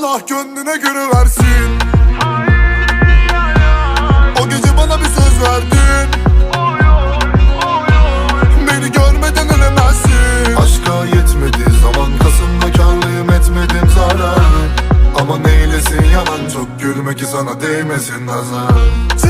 Allah gönlüne göre versin. O gece bana bir söz verdin. Beni görmeden ölemezsin. Aşka yetmedi zaman kasımda karlıyım etmedim zararı Ama neylesin yalan çok gülme ki sana değmesin nazar.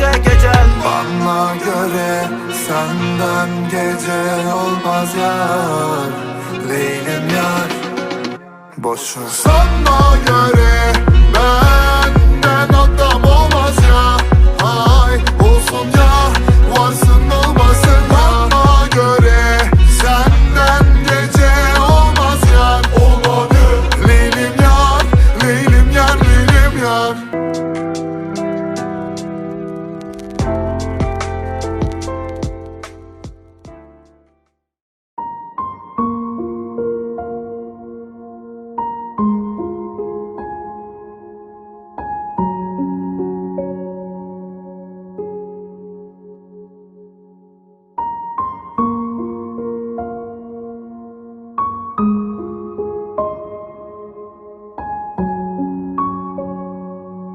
gün gelecek ecel Bana göre senden gece olmaz yar. Leylim yar. Boşver. Sana göre